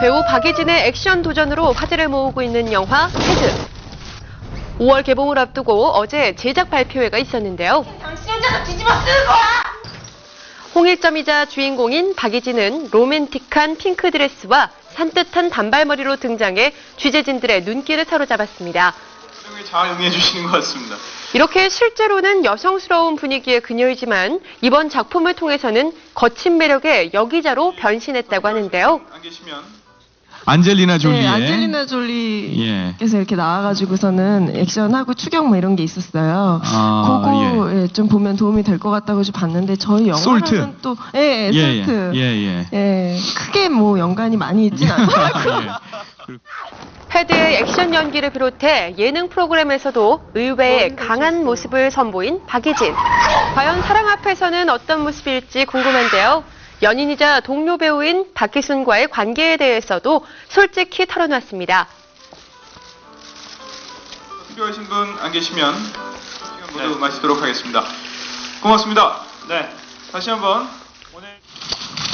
배우 박예진의 액션 도전으로 화제를 모으고 있는 영화 헤드. 5월 개봉을 앞두고 어제 제작 발표회가 있었는데요. 당신 혼자서 뒤집어 쓰는 거야! 홍일점이자 주인공인 박예진은 로맨틱한 핑크 드레스와 산뜻한 단발머리로 등장해 취재진들의 눈길을 사로잡았습니다. 잘 응해 주시는 것 같습니다. 이렇게 실제로는 여성스러운 분위기의 그녀이지만 이번 작품을 통해서는 거친 매력의 여기자로 변신했다고 하는데요. 안 안젤리나 졸리의 네, 안젤리나 졸리께서 예. 이렇게 나와가지고서는 액션하고 추격 뭐 이런 게 있었어요. 아, 그거 예, 좀 보면 도움이 될 것 같다고 좀 봤는데 저희 영화는 솔트. 또 예, 예, 예, 솔트. 예, 예. 예, 크게 뭐 연관이 많이 있진 않더라고요. 예. 패드의 액션 연기를 비롯해 예능 프로그램에서도 의외의 강한 모습을 선보인 박예진. 과연 사랑 앞에서는 어떤 모습일지 궁금한데요. 연인이자 동료 배우인 박희순과의 관계에 대해서도 솔직히 털어놨습니다. 필요하신 분 안 계시면 시간 모두 마치도록 하겠습니다. 고맙습니다. 네, 다시 한번 오늘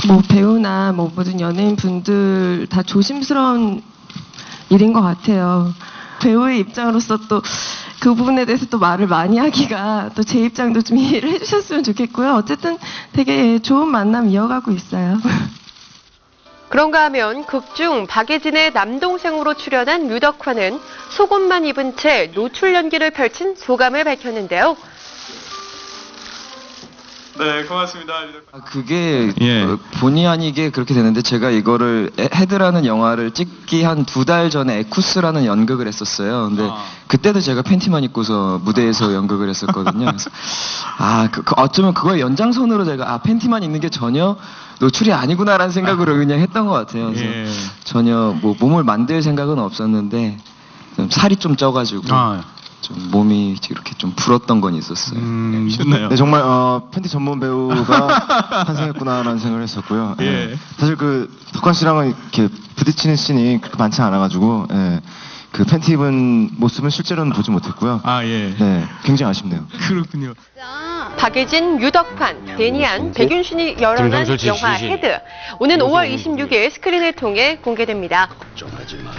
뭐 배우나 뭐 모든 연예인 분들 다 조심스러운 일인 것 같아요. 배우의 입장으로서 또 그 부분에 대해서 또 말을 많이 하기가 또 제 입장도 좀 이해를 해주셨으면 좋겠고요. 어쨌든 되게 좋은 만남 이어가고 있어요. 그런가 하면 극중 박예진의 남동생으로 출연한 류덕화는 속옷만 입은 채 노출 연기를 펼친 소감을 밝혔는데요. 네, 고맙습니다. 아, 그게 예. 어, 본의 아니게 그렇게 되는데 제가 이거를 에- 헤드라는 영화를 찍기 한 두 달 전에 에쿠스라는 연극을 했었어요. 근데 아. 그때도 제가 팬티만 입고서 무대에서 연극을 했었거든요. 그래서 아, 그, 그 어쩌면 그거의 연장선으로 제가 아 팬티만 입는 게 전혀 노출이 아니구나라는 생각으로 그냥 했던 것 같아요. 그래서 예. 전혀 뭐 몸을 만들 생각은 없었는데 좀 살이 좀 쪄가지고 아, 좀 몸이 이렇게 좀 불었던 건 있었어요. 음, 좋네요. 네, 정말 어, 팬티 전문 배우가 탄생했구나라는 생각을 했었고요. 예. 예. 사실 그 덕관 씨랑은 이렇게 부딪히는 씬이 그렇게 많지 않아가지고 예. 그 팬티 입은 모습은 실제로는 보지 못했고요. 아, 예. 네, 굉장히 아쉽네요. 그렇군요. 박예진, 유덕환, 데니안, 백윤신이 열연한 영화 헤드. 오는 5월 26일 스크린을 통해 공개됩니다. 걱정하지 마.